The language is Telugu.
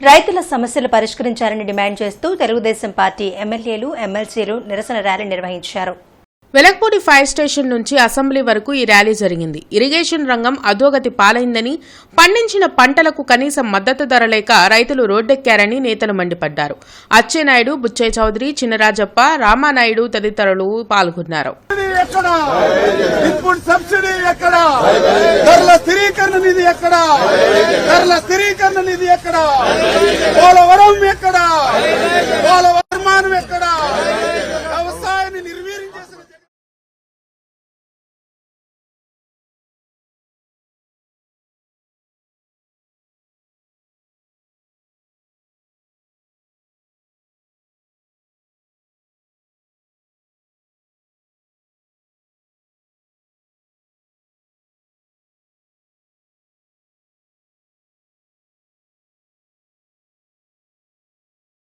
రైతుల సమస్యలు పరిష్కరించాలని డిమాండ్ చేస్తూ తెలుగుదేశం పార్టీ ఎమ్మెల్యేలు ఎమ్మెల్సీలు నిరసన ర్యాలీ నిర్వహించారు. వెలక్పూడి ఫైర్ స్టేషన్ నుంచి అసెంబ్లీ వరకు ఈ ర్యాలీ జరిగింది. ఇరిగేషన్ రంగం అధోగతి పాలైందని పండించిన పంటలకు కనీస మద్దతు ధర లేక రైతులు రోడ్డెక్కారని నేతలు మండిపడ్డారు. అచ్చెన్నాయుడు బుచ్చయ్య చౌదరి చినరాజప్ప రామానాయుడు తదితరులు పాల్గొన్నారు. ఇన్పుట్ సబ్సిడీ ఎక్కడ? ధరల స్థిరీకరణ నిధి ఎక్కడ? స్థిరీకరణ నిధి ఎక్కడ? పోలవరం